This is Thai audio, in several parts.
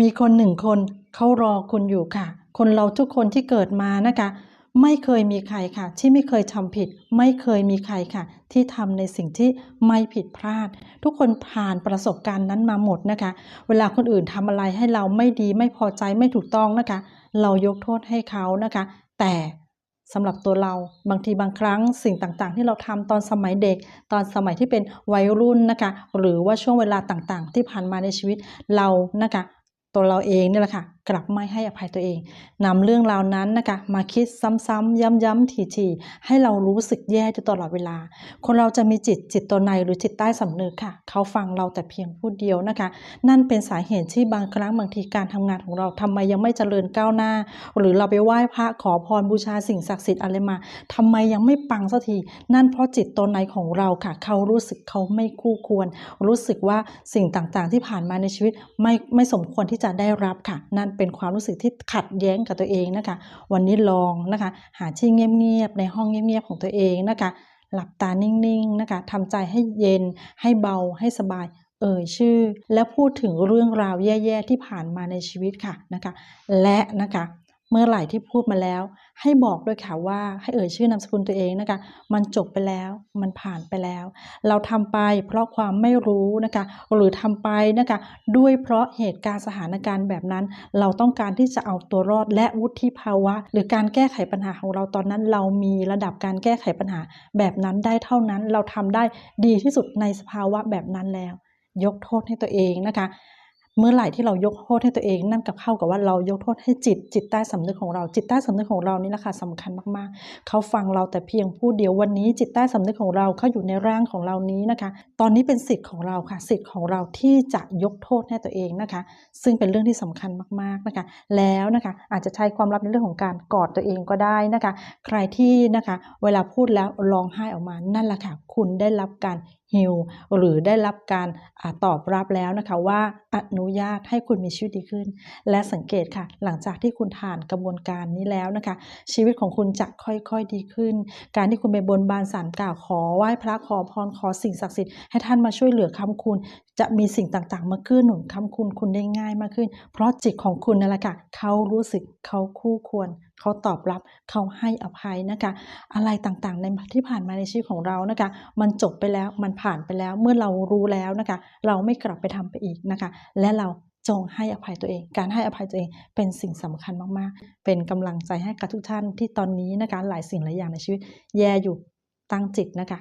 มีคนหนึ่งคนเขารอคุณอยู่ค่ะ คนเราทุกคนที่เกิดมานะคะ ไม่เคยมีใครค่ะ ที่ไม่เคยทำผิด ไม่เคยมีใครค่ะ ที่ทำในสิ่งที่ไม่ผิดพลาด ทุกคนผ่านประสบการณ์นั้นมาหมดนะคะ เวลาคนอื่นทำอะไรให้เราไม่ดีไม่พอใจไม่ถูกต้องนะคะ เรายกโทษให้เขานะคะ แต่สำหรับตัวเราบางทีบางครั้งสิ่งต่างๆ ที่เราทำตอนสมัยเด็ก ตอนสมัยที่เป็นวัยรุ่นนะคะ หรือว่าช่วงเวลาต่างๆ ที่ผ่านมาในชีวิตเรานะคะ ตัวเราเองเนี่ยแหละค่ะ กลับไม่ให้อภัยตัวเองนำเรื่องราวนั้นนะคะมาคิดซ้ำๆย้ำๆทีๆให้เรารู้สึกแย่อยู่ตลอดเวลา คนเราจะมีจิตจิตตัวในหรือจิตใต้สำนึกค่ะ เขาฟังเราแต่เพียงผู้เดียวนะคะ นั่นเป็นสาเหตุที่บางครั้งบางทีการทำงานของเราทำไมยังไม่เจริญก้าวหน้า หรือเราไปไหว้พระขอพรบูชาสิ่งศักดิ์สิทธิ์อะไรมาทำไมยังไม่ปังสักที นั่นเพราะจิตตัวในของเราค่ะ เขารู้สึกเขาไม่คู่ควร รู้สึกว่าสิ่งต่างๆ ที่ผ่านมาในชีวิตไม่ไม่สมควรที่จะได้รับค่ะ นั่นเป็นความรู้สึกที่ขัดแย้งกับตัวเองนะคะ วันนี้ลองนะคะ หาที่เงียบๆในห้องเงียบๆของตัวเองนะคะ หลับตานิ่งๆนะคะทำใจให้เย็น ให้เบาให้สบายเอ่ยชื่อ และพูดถึงเรื่องราวแย่ๆที่ผ่านมาในชีวิตค่ะนะคะ และนะคะ เมื่อไหร่ที่พูดมาแล้ว ให้บอกด้วยค่ะว่าให้เอ่ยชื่อนามสกุลตัวเองนะคะ มันจบไปแล้วมันผ่านไปแล้ว เราทำไปเพราะความไม่รู้นะคะ หรือทำไปนะคะ ด้วยเพราะเหตุการณ์สถานการณ์แบบนั้น เราต้องการที่จะเอาตัวรอดและวุฒิภาวะ หรือการแก้ไขปัญหาของเราตอนนั้น เรามีระดับการแก้ไขปัญหาแบบนั้นได้เท่านั้น เราทำได้ดีที่สุดในสภาวะแบบนั้นแล้ว ยกโทษให้ตัวเองนะคะ เมื่อไหร่ที่เรายกโทษให้ตัวเอง นั่นกับเข้ากับว่าเรายกโทษให้จิต จิตใต้สำนึกของเรา จิตใต้สำนึกของเรานี่แหละค่ะสำคัญมากๆ เขาฟังเราแต่เพียงผู้เดียววันนี้ จิตใต้สำนึกของเราเขาอยู่ในร่างของเรานี้นะคะ ตอนนี้เป็นสิทธิ์ของเราค่ะ สิทธิ์ของเราที่จะยกโทษให้ตัวเองนะคะ ซึ่งเป็นเรื่องที่สำคัญมากๆนะคะ แล้วนะคะอาจจะใช้ความลับในเรื่องของการกอดตัวเองก็ได้นะคะ ใครที่นะคะ เวลาพูดแล้วร้องไห้ออกมานั่นแหละค่ะ คุณได้รับการ ฮิลหรือได้รับการอตอบรับแล้วนะคะว่าอนุญาตให้คุณมีชีวิตดีขึ้น และสังเกตค่ะ หลังจากที่คุณผ่านกระบวนการนี้แล้วนะคะ ชีวิตของคุณจะค่อยๆดีขึ้น การที่คุณไปบนบานสารกล่าวขอไหว้พระขอพรขอสิ่งศักดิ์สิทธิ์ให้ท่านมาช่วยเหลือค้ำคุณ จะมีสิ่งต่างๆ มาเกื้อหนุนค้ำคุณคุณได้ง่ายมากขึ้น เพราะจิตของคุณนั่นแหละค่ะเขารู้สึกเขาคู่ควร เขาตอบรับเขาให้อภัยนะคะ อะไรต่างๆ ในที่ผ่านมาในชีวิตของเรานะคะ มันจบไปแล้วมันผ่านไปแล้วเมื่อเรารู้แล้วนะคะ เราไม่กลับไปทำไปอีกนะคะ และเราจงให้อภัยตัวเอง การให้อภัยตัวเองเป็นสิ่งสำคัญมากๆ เป็นกำลังใจให้กับทุกท่านที่ตอนนี้นะคะหลายสิ่งหลายอย่างในชีวิต แย่อยู่ตั้งจิตนะคะ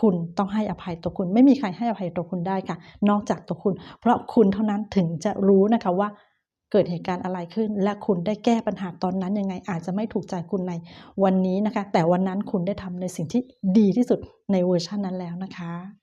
คุณต้องให้อภัยตัวคุณ ไม่มีใครให้อภัยตัวคุณได้ค่ะ นอกจากตัวคุณ เพราะคุณเท่านั้นถึงจะรู้นะคะว่า เกิดเหตุการณ์อะไรขึ้น และคุณได้แก้ปัญหาตอนนั้นยังไง อาจจะไม่ถูกใจคุณในวันนี้นะคะ แต่วันนั้นคุณได้ทำในสิ่งที่ดีที่สุดในเวอร์ชันนั้นแล้วนะคะ